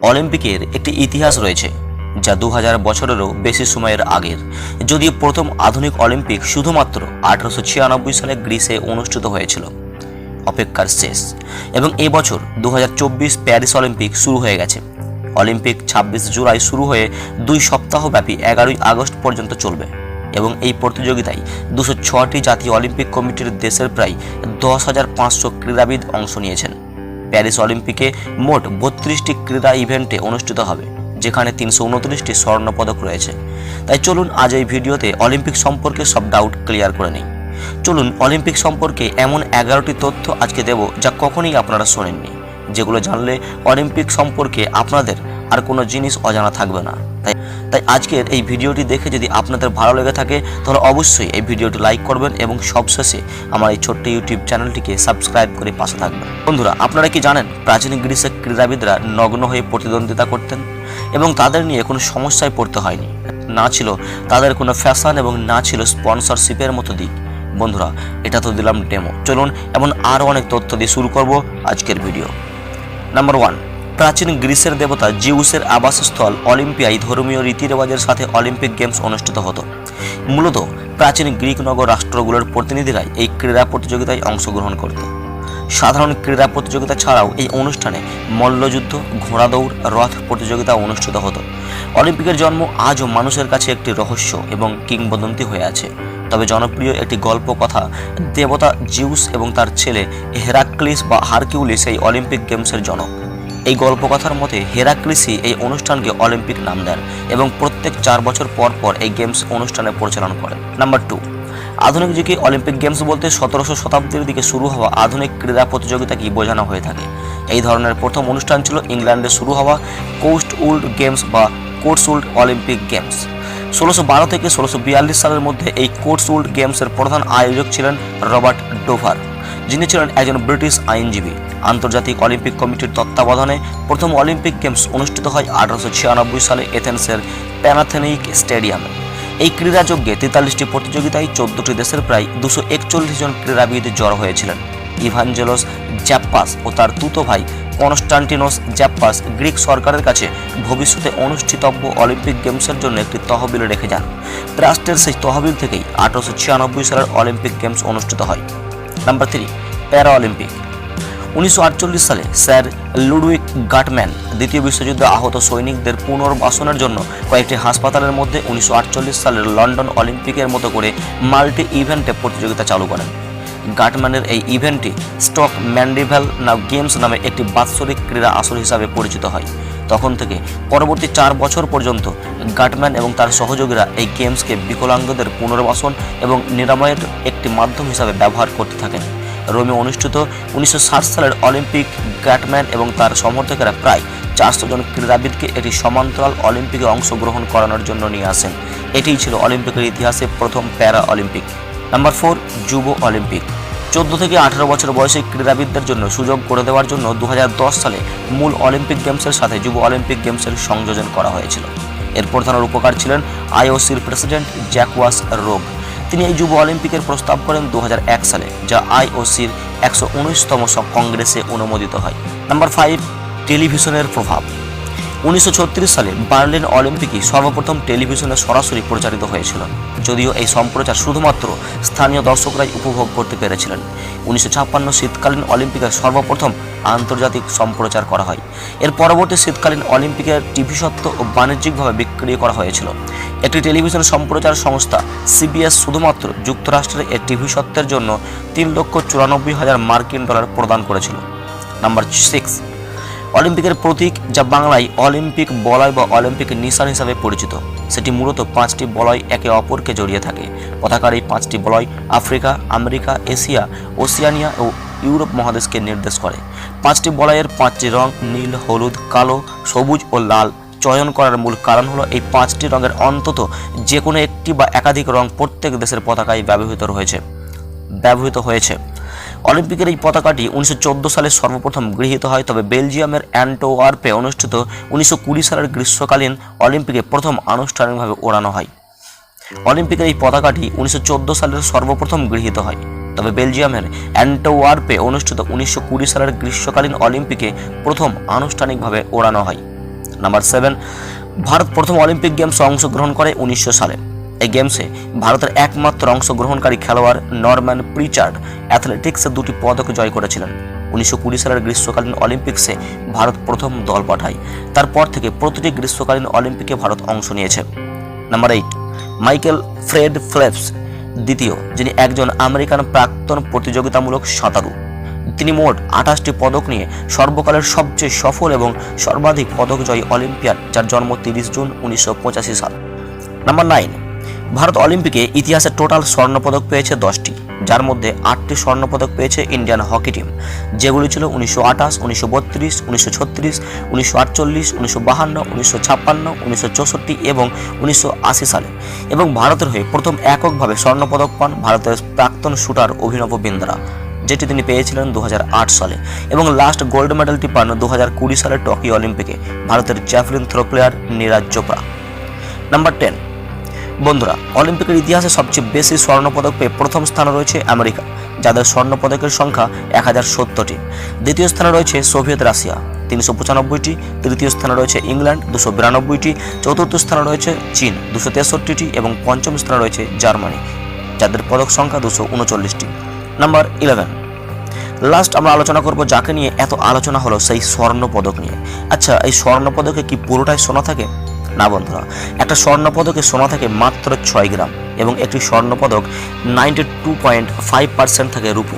অলিম্পিকের একটি ইতিহাস রয়েছে, যা দু হাজার বছরেরও বেশি সময়ের আগের, যদিও প্রথম আধুনিক অলিম্পিক শুধুমাত্র আঠারোশো ছিয়ানব্বই সালে গ্রিসে অনুষ্ঠিত হয়েছিল। অপেক্ষার শেষ, এবং এবছর দু হাজার চব্বিশ প্যারিস অলিম্পিক শুরু হয়ে গেছে। অলিম্পিক ছাব্বিশ জুলাই শুরু হয়ে দুই সপ্তাহ ব্যাপী এগারোই আগস্ট পর্যন্ত চলবে, এবং এই প্রতিযোগিতায় দুশো ছটি জাতীয় অলিম্পিক কমিটির দেশের প্রায় দশ হাজার পাঁচশো ক্রীড়াবিদ অংশ নিয়েছেন। প্যারিস অলিম্পিকে মোট বত্রিশটি ক্রীড়া ইভেন্টে অনুষ্ঠিত হবে, যেখানে তিনশো উনত্রিশটি স্বর্ণপদক রয়েছে। তাই চলুন আজ এই ভিডিওতে অলিম্পিক সম্পর্কে সব ডাউট ক্লিয়ার করে নিই। চলুন অলিম্পিক সম্পর্কে এমন এগারোটি তথ্য আজকে দেব যা কখনোই আপনারা শোনেননি, যেগুলো জানলে অলিম্পিক সম্পর্কে আপনাদের আর কোনো জিনিস অজানা থাকবে না। তাই তাই আজকের এই ভিডিওটি দেখে যদি আপনাদের ভালো লেগে থাকে, তাহলে অবশ্যই এই ভিডিওটি লাইক করবেন এবং সবশেষে আমার এই ছোট্ট ইউটিউব চ্যানেলটিকে সাবস্ক্রাইব করে পাশে থাকবেন। বন্ধুরা, আপনারা কি জানেন প্রাচীন গ্রিসের ক্রীড়াবিদরা নগ্ন হয়ে প্রতিদ্বন্দ্বিতা করতেন এবং তাদের নিয়ে কোনো সমস্যায় পড়তে হয়নি? না ছিল তাদের কোনো ফ্যাশন এবং না ছিল স্পন্সরশিপের মতো দিক। বন্ধুরা, এটা তো দিলাম ডেমো চলুন এমন আরও অনেক তথ্য দিয়ে শুরু করব আজকের ভিডিও নাম্বার ওয়ান প্রাচীন গ্রিসের দেবতা জিউসের আবাসস্থল অলিম্পিয়ায় ধর্মীয় রীতিরেওয়াজের সাথে অলিম্পিক গেমস অনুষ্ঠিত হতো। মূলত প্রাচীন গ্রিক নগর রাষ্ট্রগুলোর প্রতিনিধিরাই এই ক্রীড়া প্রতিযোগিতায় অংশগ্রহণ করত সাধারণ ক্রীড়া প্রতিযোগিতা ছাড়াও এই অনুষ্ঠানে মল্লযুদ্ধ ঘোড়া দৌড় রথ প্রতিযোগিতা অনুষ্ঠিত হতো। অলিম্পিকের জন্ম আজও মানুষের কাছে একটি রহস্য এবং কিংবদন্তি হয়ে আছে। তবে জনপ্রিয় একটি গল্প কথা দেবতা জিউস এবং তার ছেলে হেরাক্লিস বা হারকিউলিস এই অলিম্পিক গেমসের জনক। এই গল্পকথার মতে হেরাক্লিসই এই অনুষ্ঠানকে অলিম্পিক নাম দেন এবং প্রত্যেক চার বছর পর পর এই গেমস অনুষ্ঠানে পরিচালনা করেন। নাম্বার টু, আধুনিক যুগে অলিম্পিক গেমস বলতে সতেরোশো শতাব্দীর দিকে শুরু হওয়া আধুনিক ক্রীড়া প্রতিযোগিতাকেই বোঝানো হয়ে থাকে? এই ধরনের প্রথম অনুষ্ঠান ছিল ইংল্যান্ডে শুরু হওয়া কোস্ট উল্ড গেমস বা কোর্টসউল্ড অলিম্পিক গেমস। ষোলোশো বারো থেকে ষোলোশো বিয়াল্লিশ সালের মধ্যে এই কোর্টসউল্ড গেমসের প্রধান আয়োজক ছিলেন রবার্ট ডোভার। যিনি ছিলেন একজন ব্রিটিশ আইনজীবী। আন্তর্জাতিক অলিম্পিক কমিটির তত্ত্বাবধানে প্রথম অলিম্পিক গেমস অনুষ্ঠিত হয় আঠারোশো ছিয়ানব্বই সালে এথেন্সের প্যানাথেনিক স্টেডিয়ামে। এই ক্রীড়াযজ্ঞে তেতাল্লিশটি প্রতিযোগিতায় চোদ্দটি দেশের প্রায় দুশো একচল্লিশ জন ক্রীড়াবিদ জড়ো হয়েছিলেন। ইভাঞ্জেলোস জ্যাপ্পাস ও তার তুতো ভাই কনস্টান্টিনোস জ্যাপ্পাস গ্রিক সরকারের কাছে ভবিষ্যতে অনুষ্ঠিতব্য অলিম্পিক গেমসের জন্য একটি তহবিল রেখে যান। ট্রাস্টের সেই তহবিল থেকেই আঠারোশো ছিয়ানব্বই সালের অলিম্পিক গেমস অনুষ্ঠিত হয়। নাম্বার থ্রি প্যারা অলিম্পিক উনিশশো আটচল্লিশ সালে স্যার লুডউইক গাটম্যান, দ্বিতীয় বিশ্বযুদ্ধে আহত সৈনিকদের পুনর্বাসনের জন্য কয়েকটি হাসপাতালের মধ্যে উনিশশো আটচল্লিশ সালের লন্ডন অলিম্পিকের মতো করে মাল্টি ইভেন্টে প্রতিযোগিতা চালু করেন। গাটম্যানের এই ইভেন্টটি স্টক ম্যান্ডিভেল না গেমস নামে একটি বাৎসরিক ক্রীড়া আসর হিসাবে পরিচিত হয়। তখন থেকে পরবর্তী চার বছর পর্যন্ত গাটম্যান এবং তার সহযোগীরা এই গেমসকে বিকলাঙ্গদের পুনর্বাসন এবং নিরাময়ের একটি মাধ্যম হিসাবে ব্যবহার করতে থাকেন। রোমে অনুষ্ঠিত উনিশশো ষাট সালের অলিম্পিক গ্যাটম্যান এবং তার সমর্থকেরা প্রায় চারশো জন ক্রীড়াবিদকে এটি সমান্তরাল অলিম্পিকে অংশগ্রহণ করানোর জন্য নিয়ে আসেন। এটিই ছিল অলিম্পিকের ইতিহাসে প্রথম প্যারা অলিম্পিক নাম্বার ফোর, যুব অলিম্পিক। চোদ্দ থেকে আঠারো বছর বয়সী ক্রীড়াবিদদের জন্য সুযোগ করে দেওয়ার জন্য দু হাজার দশ সালে মূল অলিম্পিক গেমসের সাথে যুব অলিম্পিক গেমসের সংযোজন করা হয়েছিল। এর প্রধান উপকার ছিলেন আইওসির প্রেসিডেন্ট জ্যাকওয়াস রোগ। তিনি এই যুব অলিম্পিকের প্রস্তাব করেন দু হাজার এক সালে, যা আইওসির একশো উনিশতম কংগ্রেসে অনুমোদিত হয়। নাম্বার ফাইভ, টেলিভিশনের প্রভাব। উনিশশো ছত্রিশ সালে বার্লিন অলিম্পিকই সর্বপ্রথম টেলিভিশনে সরাসরি প্রচারিত হয়েছিল, যদিও এই সম্প্রচার শুধুমাত্র স্থানীয় দর্শকরাই উপভোগ করতে পেরেছিলেন। উনিশশো ছাপ্পান্ন শীতকালীন অলিম্পিকের সর্বপ্রথম আন্তর্জাতিক সম্প্রচার করা হয়। এর পরবর্তী শীতকালীন অলিম্পিকের টিভি সত্ত্ব ও বাণিজ্যিকভাবে বিক্রি করা হয়েছিল। একটি টেলিভিশন সম্প্রচার সংস্থা সিবিএস শুধুমাত্র যুক্তরাষ্ট্রের এর টিভি সত্ত্বের জন্য তিন লক্ষ চুরানব্বই হাজার মার্কিন ডলার প্রদান করেছিল। নাম্বার সিক্স অলিম্পিকের প্রতীক যা বাংলায় অলিম্পিক বলয় বা অলিম্পিক নিশান হিসাবে পরিচিত। সেটি মূলত পাঁচটি বলয় একে অপরকে জড়িয়ে থাকে। পতাকার এই পাঁচটি বলয় আফ্রিকা, আমেরিকা, এশিয়া, ওসিয়ানিয়া ও ইউরোপ মহাদেশকে নির্দেশ করে। পাঁচটি বলয়ের পাঁচটি রং নীল, হলুদ, কালো, সবুজ ও লাল। চয়ন করার মূল কারণ হলো এই পাঁচটি রঙের অন্তত যে কোনো একটি বা একাধিক রং প্রত্যেক দেশের পতাকায় ব্যবহৃত রয়েছে। ব্যবহৃত হয়েছে। অলিম্পিকের এই পতাকাটি উনিশশো চোদ্দ সালে সর্বপ্রথম গৃহীত হয়, তবে বেলজিয়ামের অ্যান্টোয়ার্পে অনুষ্ঠিত উনিশশো কুড়ি সালের গ্রীষ্মকালীন অলিম্পিকে প্রথম আনুষ্ঠানিকভাবে ওড়ানো হয়। অলিম্পিকের এই পতাকাটি উনিশশো চোদ্দ সালের সর্বপ্রথম গৃহীত হয়, তবে বেলজিয়ামের অ্যান্টোয়ার্পে অনুষ্ঠিত উনিশশো কুড়ি সালের গ্রীষ্মকালীন অলিম্পিকে প্রথম আনুষ্ঠানিকভাবে ওড়ানো হয়। নাম্বার সেভেন, ভারত প্রথম অলিম্পিক গেমসে অংশগ্রহণ করে উনিশশো সালে। এই গেমসে ভারতের একমাত্র অংশগ্রহণকারী খেলোয়াড় নরম্যান প্রিচার্ড অ্যাথলেটিক্সে দুটি পদক জয় করেছিলেন। উনিশশো কুড়ি সালের গ্রীষ্মকালীন অলিম্পিক্সে ভারত প্রথম দল পাঠায়। তারপর থেকে প্রতিটি গ্রীষ্মকালীন অলিম্পিকে ভারত অংশ নিয়েছে। Number eight, Michael Fred Phelps, দ্বিতীয়, যিনি একজন আমেরিকান প্রাক্তন প্রতিযোগিতামূলক সাঁতারু। তিনি মোট আঠাশটি পদক নিয়ে সর্বকালের সবচেয়ে সফল এবং সর্বাধিক পদকজয়ী অলিম্পিয়ান যার জন্ম তিরিশ জুন উনিশশো পঁচাশি সাল। নাম্বার নাইন ভারত অলিম্পিকে ইতিহাসে টোটাল স্বর্ণপদক পেয়েছে দশটি, যার মধ্যে আটটি স্বর্ণপদক পেয়েছে ইন্ডিয়ান হকি টিম। যেগুলি ছিল উনিশশো আঠাশ, উনিশশো বত্রিশ, উনিশশো ছত্রিশ, উনিশশো আটচল্লিশ, উনিশশো বাহান্ন, উনিশশো ছাপ্পান্ন, উনিশশো চৌষট্টি এবং উনিশশো আশি সালে। এবং ভারতের হয়ে প্রথম এককভাবে স্বর্ণপদক পান ভারতের প্রাক্তন শুটার অভিনব বিন্দ্রা, যেটি তিনি পেয়েছিলেন দু হাজার আট সালে। এবং লাস্ট গোল্ড মেডেলটি পান দুহাজার কুড়ি সালে টোকিও অলিম্পিকে, ভারতের javelin throw player Neeraj Chopra. Number ten বন্ধুরা, অলিম্পিকের ইতিহাসে সবচেয়ে বেশি স্বর্ণপদক পেয়ে প্রথম স্থানে রয়েছে আমেরিকা, যাদের স্বর্ণপদকের সংখ্যা এক হাজার সত্তরটি। দ্বিতীয় স্থানে রয়েছে সোভিয়েত রাশিয়া, তিনশো পঁচানব্বইটি। তৃতীয় স্থানে রয়েছে ইংল্যান্ড, দুশো বিরানব্বইটি। চতুর্থ স্থানে রয়েছে চীন, দুশো তেষট্টিটি এবং পঞ্চম স্থানে রয়েছে জার্মানি, যাদের পদক সংখ্যা দুশো উনচল্লিশটি। Number eleven. লাস্ট আমরা আলোচনা করব যাকে নিয়ে এত আলোচনা হলো সেই স্বর্ণ পদক নিয়ে। আচ্ছা এই স্বর্ণ পদকে কি পুরোটাই সোনা থাকে? না বন্ধুরা, একটা স্বর্ণ পদকে সোনা থাকে মাত্র ছয় গ্রাম এবং একটি স্বর্ণপদক ninety two point five percent থাকে রূপো।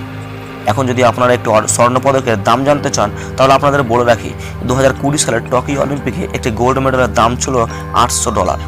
এখন যদি আপনারা একটু স্বর্ণপদকের স্বর্ণ পদকের দাম জানতে চান, তাহলে আপনাদের বলে রাখি, দু হাজার কুড়ি সালের টোকিও অলিম্পিকে একটি গোল্ড মেডেলের দাম ছিল আটশো ডলার